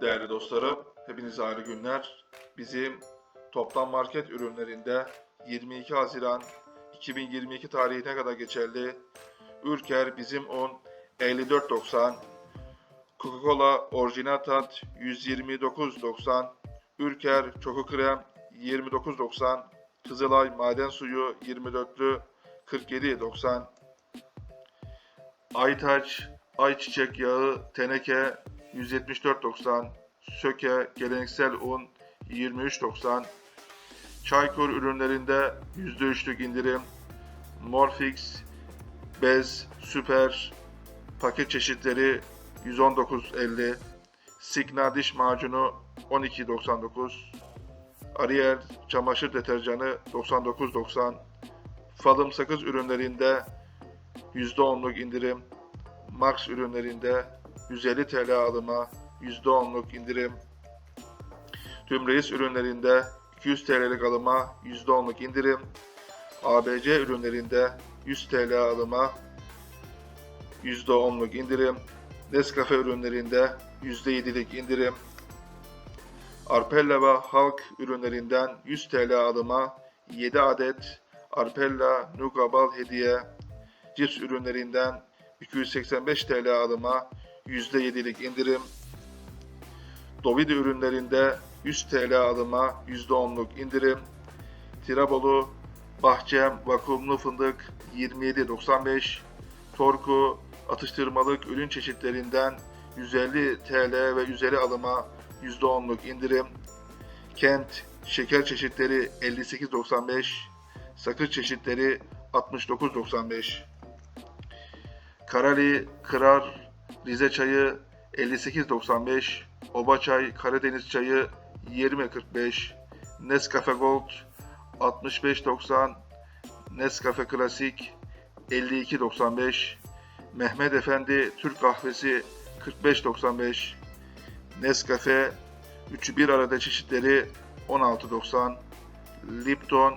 Değerli dostlarım, hepinize hayırlı günler. Bizim toplam market ürünlerinde 22 Haziran 2022 tarihine kadar geçerli Ülker Bizim Un 54.90, Coca-Cola Orijinal Tat 129.90, Ülker Çoku Krem 29.90, Kızılay Maden Suyu 24'lü 47.90, Aytaç Ayçiçek Yağı Teneke 174.90, Söke Geleneksel Un 23.90, Çaykur ürünlerinde %3'lük indirim, Morfix Bez Süper paket çeşitleri 119.50, Signa diş macunu 12.99, Ariel çamaşır deterjanı 99.90, Falım sakız ürünlerinde %10'luk indirim, Max ürünlerinde 150 TL alıma %10'luk indirim, tüm reis ürünlerinde 200 TL'lik alıma %10'luk indirim, ABC ürünlerinde 100 TL alıma %10'luk indirim, Nescafe ürünlerinde %7'lik indirim, Arpella ve Halk ürünlerinden 100 TL alıma 7 adet Arpella Nuga Bal hediye, cips ürünlerinden 285 TL alıma %7'lik indirim, Dovide ürünlerinde 100 TL alıma %10'luk indirim, Tirabolu Bahçem vakumlu fındık 27.95, Torku atıştırmalık ürün çeşitlerinden 150 TL ve üzeri alıma %10'luk indirim, Kent şeker çeşitleri 58.95, sakız çeşitleri 69.95, Karali Kırar Rize çayı 58.95, Oba çay Karadeniz çayı 20.45, Nescafe Gold 65.90, Nescafe Klasik 52.95, Mehmet Efendi Türk kahvesi 45.95, Nescafe üçü bir arada çeşitleri 16.90, Lipton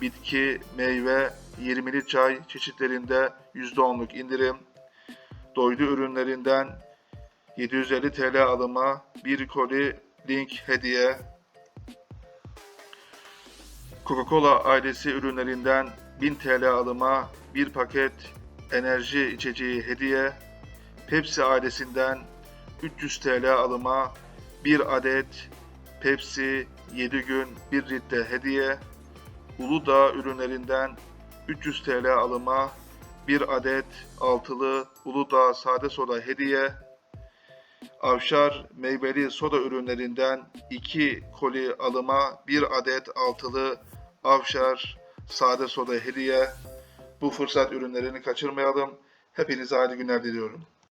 bitki, meyve, 20'li çay çeşitlerinde %10'luk indirim, doydu ürünlerinden 750 TL alıma bir koli link hediye, Coca-Cola ailesi ürünlerinden 1000 TL alıma bir paket enerji içeceği hediye, Pepsi ailesinden 300 TL alıma bir adet Pepsi 7 gün 1 litre hediye, Uludağ ürünlerinden 300 TL alıma bir adet altılı Uludağ sade soda hediye, Avşar meyveli soda ürünlerinden 2 koli alıma bir adet altılı Avşar sade soda hediye. Bu fırsat ürünlerini kaçırmayalım. Hepinize hayırlı günler diliyorum.